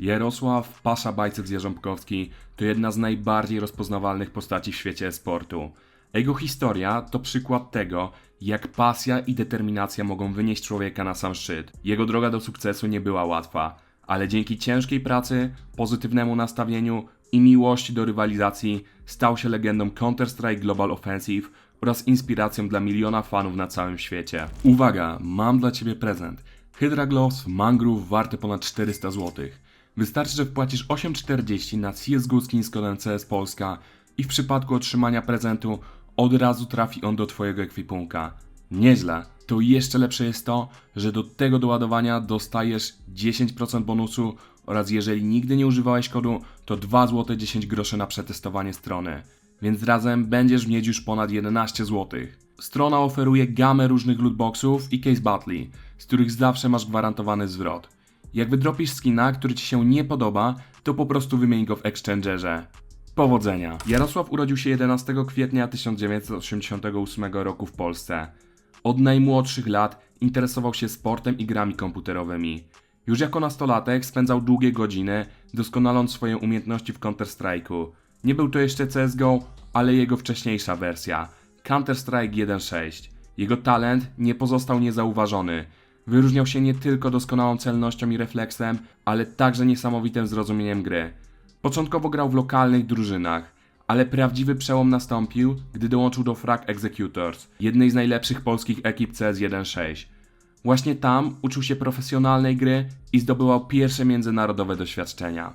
Jarosław Pasza Bajceps Jarząbkowski to jedna z najbardziej rozpoznawalnych postaci w świecie sportu. Jego historia to przykład tego, jak pasja i determinacja mogą wynieść człowieka na sam szczyt. Jego droga do sukcesu nie była łatwa, ale dzięki ciężkiej pracy, pozytywnemu nastawieniu i miłości do rywalizacji stał się legendą Counter-Strike Global Offensive oraz inspiracją dla miliona fanów na całym świecie. Uwaga, mam dla Ciebie prezent. Hydra Gloves Mangrove warte ponad 400 zł. Wystarczy, że wpłacisz 8,40 na CSGO z kodem CS Polska i w przypadku otrzymania prezentu od razu trafi on do Twojego ekwipunka. Nieźle. To jeszcze lepsze jest to, że do tego doładowania dostajesz 10% bonusu oraz jeżeli nigdy nie używałeś kodu, to 2 zł 10 groszy na przetestowanie strony. Więc razem będziesz mieć już ponad 11 zł. Strona oferuje gamę różnych lootboxów i case battli, z których zawsze masz gwarantowany zwrot. Jak wydropisz skina, który Ci się nie podoba, to po prostu wymień go w Exchangerze. Powodzenia! Jarosław urodził się 11 kwietnia 1988 roku w Polsce. Od najmłodszych lat interesował się sportem i grami komputerowymi. Już jako nastolatek spędzał długie godziny, doskonaląc swoje umiejętności w Counter-Strike'u. Nie był to jeszcze CSGO, ale jego wcześniejsza wersja Counter-Strike 1.6. Jego talent nie pozostał niezauważony. Wyróżniał się nie tylko doskonałą celnością i refleksem, ale także niesamowitym zrozumieniem gry. Początkowo grał w lokalnych drużynach, ale prawdziwy przełom nastąpił, gdy dołączył do Frag Executors, jednej z najlepszych polskich ekip CS 1.6. Właśnie tam uczył się profesjonalnej gry i zdobywał pierwsze międzynarodowe doświadczenia.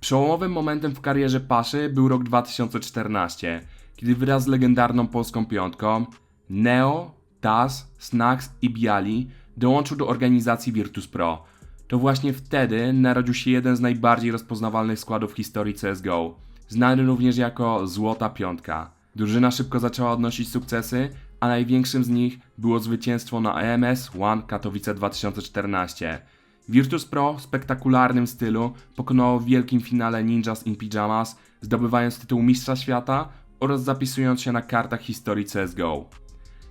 Przełomowym momentem w karierze Paszy był rok 2014, kiedy wraz z legendarną polską piątką Neo, Taz, Snax i Biali dołączył do organizacji Virtus Pro. To właśnie wtedy narodził się jeden z najbardziej rozpoznawalnych składów w historii CSGO, znany również jako Złota Piątka. Drużyna szybko zaczęła odnosić sukcesy, a największym z nich było zwycięstwo na EMS One Katowice 2014. Virtus Pro w spektakularnym stylu pokonało w wielkim finale Ninjas in Pyjamas, zdobywając tytuł Mistrza Świata oraz zapisując się na kartach historii CSGO.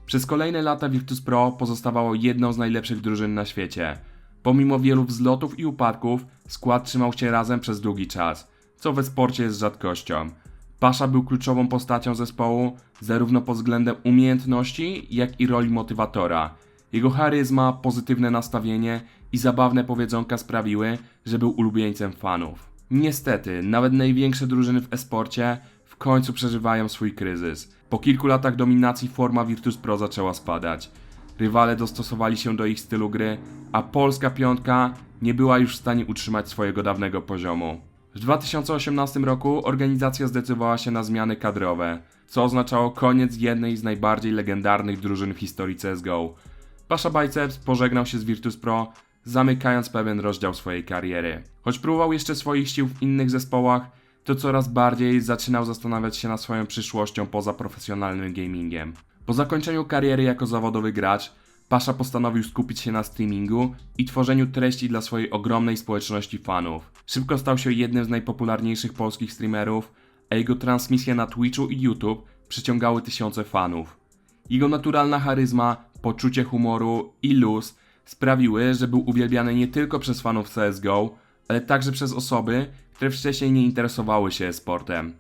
Przez kolejne lata Virtus Pro pozostawało jedną z najlepszych drużyn na świecie. Pomimo wielu wzlotów i upadków, skład trzymał się razem przez długi czas, co we sporcie jest rzadkością. Pasza był kluczową postacią zespołu, zarówno pod względem umiejętności, jak i roli motywatora. Jego charyzma, pozytywne nastawienie i zabawne powiedzonka sprawiły, że był ulubieńcem fanów. Niestety, nawet największe drużyny w esporcie w końcu przeżywają swój kryzys. Po kilku latach dominacji forma Virtus Pro zaczęła spadać. Rywale dostosowali się do ich stylu gry, a polska piątka nie była już w stanie utrzymać swojego dawnego poziomu. W 2018 roku organizacja zdecydowała się na zmiany kadrowe, co oznaczało koniec jednej z najbardziej legendarnych drużyn w historii CSGO. Pasza Biceps pożegnał się z Virtus Pro, zamykając pewien rozdział swojej kariery. Choć próbował jeszcze swoich sił w innych zespołach, to coraz bardziej zaczynał zastanawiać się nad swoją przyszłością poza profesjonalnym gamingiem. Po zakończeniu kariery jako zawodowy gracz, Pasza postanowił skupić się na streamingu i tworzeniu treści dla swojej ogromnej społeczności fanów. Szybko stał się jednym z najpopularniejszych polskich streamerów, a jego transmisje na Twitchu i YouTube przyciągały tysiące fanów. Jego naturalna charyzma, poczucie humoru i luz sprawiły, że był uwielbiany nie tylko przez fanów CSGO, ale także przez osoby, które wcześniej nie interesowały się sportem.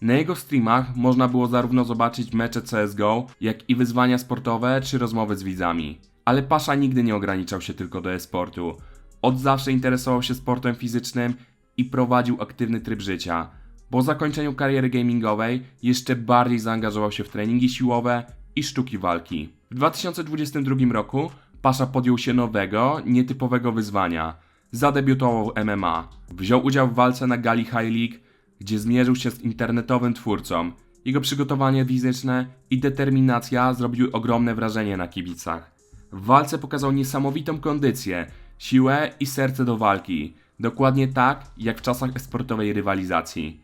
Na jego streamach można było zarówno zobaczyć mecze CSGO, jak i wyzwania sportowe czy rozmowy z widzami. Ale Pasza nigdy nie ograniczał się tylko do e-sportu. Od zawsze interesował się sportem fizycznym i prowadził aktywny tryb życia. Po zakończeniu kariery gamingowej jeszcze bardziej zaangażował się w treningi siłowe i sztuki walki. W 2022 roku Pasza podjął się nowego, nietypowego wyzwania. Zadebiutował w MMA. Wziął udział w walce na gali High League, gdzie zmierzył się z internetowym twórcą. Jego przygotowanie fizyczne i determinacja zrobiły ogromne wrażenie na kibicach. W walce pokazał niesamowitą kondycję, siłę i serce do walki. Dokładnie tak, jak w czasach esportowej rywalizacji.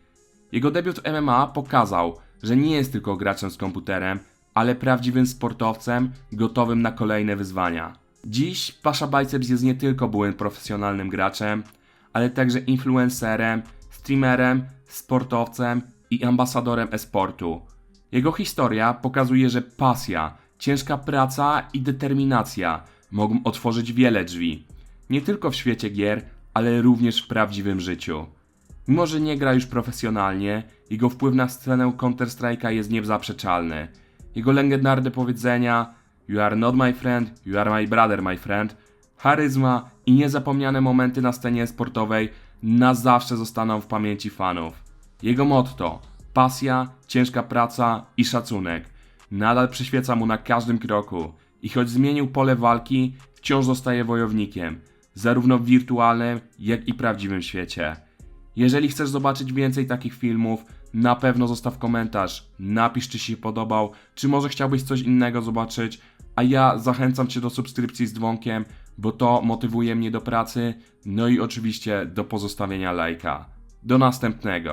Jego debiut w MMA pokazał, że nie jest tylko graczem z komputerem, ale prawdziwym sportowcem gotowym na kolejne wyzwania. Dziś Pasza Biceps jest nie tylko byłym profesjonalnym graczem, ale także influencerem, streamerem, sportowcem i ambasadorem e-sportu. Jego historia pokazuje, że pasja, ciężka praca i determinacja mogą otworzyć wiele drzwi. Nie tylko w świecie gier, ale również w prawdziwym życiu. Mimo, że nie gra już profesjonalnie, jego wpływ na scenę Counter-Strike'a jest niezaprzeczalny. Jego legendarne powiedzenia You are not my friend, you are my brother, my friend, charyzma i niezapomniane momenty na scenie sportowej na zawsze zostaną w pamięci fanów. Jego motto pasja, ciężka praca i szacunek nadal przyświeca mu na każdym kroku i choć zmienił pole walki, wciąż zostaje wojownikiem, zarówno w wirtualnym, jak i prawdziwym świecie. Jeżeli chcesz zobaczyć więcej takich filmów, na pewno zostaw komentarz, napisz czy się podobał, czy może chciałbyś coś innego zobaczyć, a ja zachęcam Cię do subskrypcji z dzwonkiem, bo to motywuje mnie do pracy, no i oczywiście do pozostawienia lajka. Do następnego.